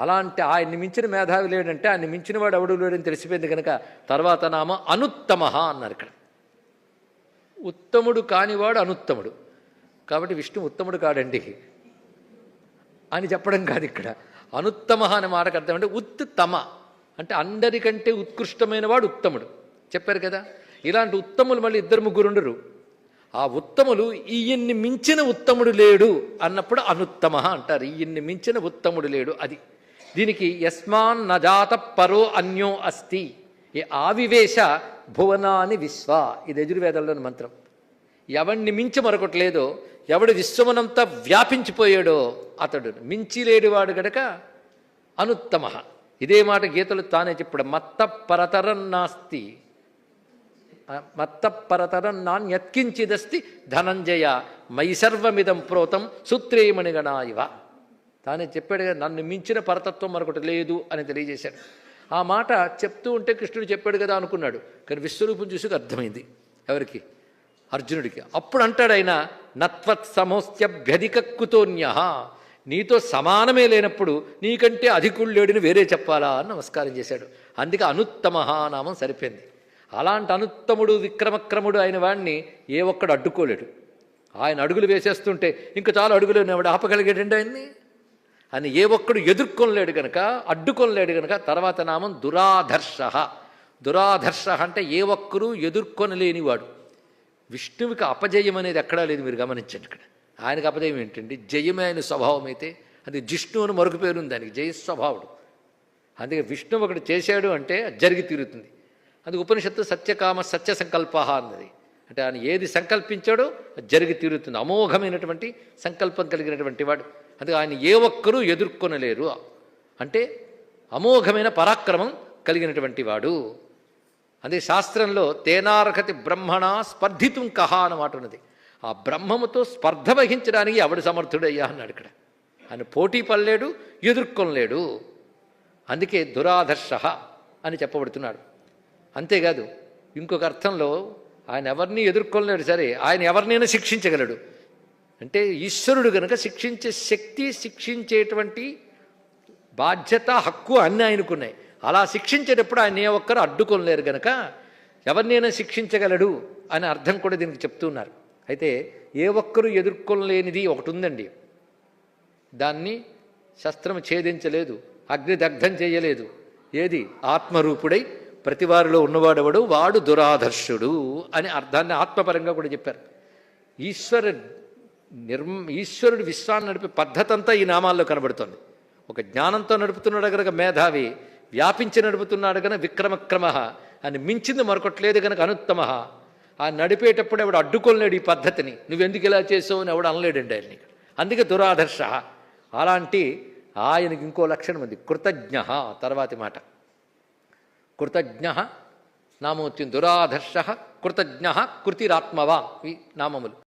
అలాంటి ఆయన్ని మించిన మేధావి లేడంటే ఆయన్ని మించిన వాడు ఎవడు లేడని తెలిసిపోయింది కనుక తర్వాత నామ అనుత్తమ అన్నారు ఇక్కడ. ఉత్తముడు కానివాడు అనుత్తముడు. కాబట్టి విష్ణు ఉత్తముడు కాడండి. అని చెప్పడం కాదు ఇక్కడ. అనుత్తమ అనే మాటకు అర్థం అంటే ఉత్తమ అంటే అందరికంటే ఉత్కృష్టమైన వాడు ఉత్తముడు. చెప్పారు కదా? ఇలాంటి ఉత్తములు మళ్ళీ ఇద్దరు ముగ్గురు ఉండరు. ఆ ఉత్తములు ఈయన్ని మించిన ఉత్తముడు లేడు అన్నప్పుడు అనుత్తమ అంటారు. ఈయన్ని మించిన ఉత్తముడు లేడు అది. దీనికి యస్మాన్ నజాత పరో అన్యో అస్తి. ఈ ఆవివేశ భువనాని విశ్వ. ఇది యజుర్వేదంలోని మంత్రం. ఎవడిని మించి మరొకటి లేదో ఎవడు విశ్వమునంతా వ్యాపించిపోయాడో అతడు మించి లేడివాడు గడక అనుత్తమ. ఇదే మాట గీతలు తానే చెప్పాడు మత్త పరతరం నాస్తి. మత్త పరతరం నాణ్యత్కించిదస్తి ధనంజయ. మై సర్వమిదం ప్రోతం సూత్రేమణిగణా ఇవ తానే చెప్పాడు కదా నన్ను మించిన పరతత్వం మరొకటి లేదు అని తెలియజేశాడు. ఆ మాట చెప్తూ ఉంటే కృష్ణుడు చెప్పాడు కదా అనుకున్నాడు. కానీ విశ్వరూపం చూసి అర్థమైంది ఎవరికి? అర్జునుడికి. అప్పుడు అంటాడు ఆయన నత్వత్ సమోస్త్యభ్యధికక్కుతోన్య నీతో సమానమే లేనప్పుడు నీకంటే అధికుడు వేరే చెప్పాలా అని నమస్కారం చేశాడు. అందుకే అనుత్తమ నామం సరిపోయింది. అలాంటి అనుత్తముడు విక్రమక్రముడు అయిన వాడిని ఏ ఒక్కడు అడ్డుకోలేడు. ఆయన అడుగులు వేసేస్తుంటే ఇంకా చాలా అడుగులు ఆపగలిగేటండి ఆయన్ని. అని ఏ ఒక్కడు ఎదుర్కొనలేడు గనక అడ్డుకొనలేడు గనక తర్వాత నామం దురాధర్ష. దురాధర్ష అంటే ఏ ఒక్కరూ ఎదుర్కొనలేనివాడు. విష్ణువుకి అపజయం అనేది ఎక్కడా లేదు మీరు గమనించండి ఇక్కడ. ఆయనకు అపజయం ఏంటండి? జయమే ఆయన స్వభావం అయితే అది జిష్ణు అని మరొక పేరు ఉంది దానికి జయ స్వభావుడు అందుకే విష్ణువు ఒకటి చేశాడు అంటే జరిగి తీరుతుంది. అది ఉపనిషత్తు సత్యకామ సత్య సంకల్ప అన్నది. అంటే ఆయన ఏది సంకల్పించాడో జరిగి తీరుతుంది. అమోఘమైనటువంటి సంకల్పం కలిగినటువంటి వాడు. అందుకే ఆయన ఏ ఒక్కరూ ఎదుర్కొనలేరు. అంటే అమోఘమైన పరాక్రమం కలిగినటువంటి వాడు. అదే శాస్త్రంలో తేనార్హతి బ్రహ్మణ స్పర్ధితుం కహ అన్నమాట ఉన్నది. ఆ బ్రహ్మముతో స్పర్ధ వహించడానికి ఎవడు సమర్థుడయ్యా అన్నాడు ఇక్కడ. ఆయన పోటీ పడలేడు ఎదుర్కొనలేడు. అందుకే దురాదర్శ అని చెప్పబడుతున్నాడు. అంతేకాదు ఇంకొక అర్థంలో ఆయన ఎవరిని ఎదుర్కొనలేడు. సరే ఆయన ఎవరినైనా శిక్షించగలడు. అంటే ఈశ్వరుడు కనుక శిక్షించే శక్తి శిక్షించేటువంటి బాధ్యత హక్కు అన్నీ ఆయనకున్నాయి. అలా శిక్షించేటప్పుడు ఆయన ఏ ఒక్కరు అడ్డుకోలేరు గనక ఎవరినైనా శిక్షించగలడు అని అర్థం కూడా దీనికి చెప్తున్నారు. అయితే ఏ ఒక్కరూ ఎదుర్కొనలేనిది ఒకటి ఉందండి దాన్ని శస్త్రం ఛేదించలేదు అగ్నిదగ్ధం చేయలేదు. ఏది? ఆత్మరూపుడై ప్రతి వారిలో ఉన్నవాడెవడు? వాడు దురాదర్శుడు అని అర్థాన్ని ఆత్మపరంగా కూడా చెప్పారు. ఈశ్వర నిర్మ ఈశ్వరుడు విశ్వాన్ని నడిపే పద్ధతి అంతా ఈ నామాల్లో కనబడుతోంది. ఒక జ్ఞానంతో నడుపుతున్నాడు కనుక మేధావి వ్యాపించి నడుపుతున్నాడు కనుక విక్రమక్రమ అని మించింది మరొకట్లేదు కనుక అనుత్తమ. ఆ నడిపేటప్పుడు ఎవడు అడ్డుకోలేడు ఈ పద్ధతిని. నువ్వెందుకు ఇలా చేసావు అని ఎవడు అనలేడండి ఆయన్ని. అందుకే దురాదర్శ. అలాంటి ఆయనకి ఇంకో లక్షణం ఉంది. కృతజ్ఞ తర్వాతి మాట. కృతజ్ఞ నామం వచ్చింది దురాధర్ష కృతజ్ఞ కృతిరాత్మవా ఈ నామములు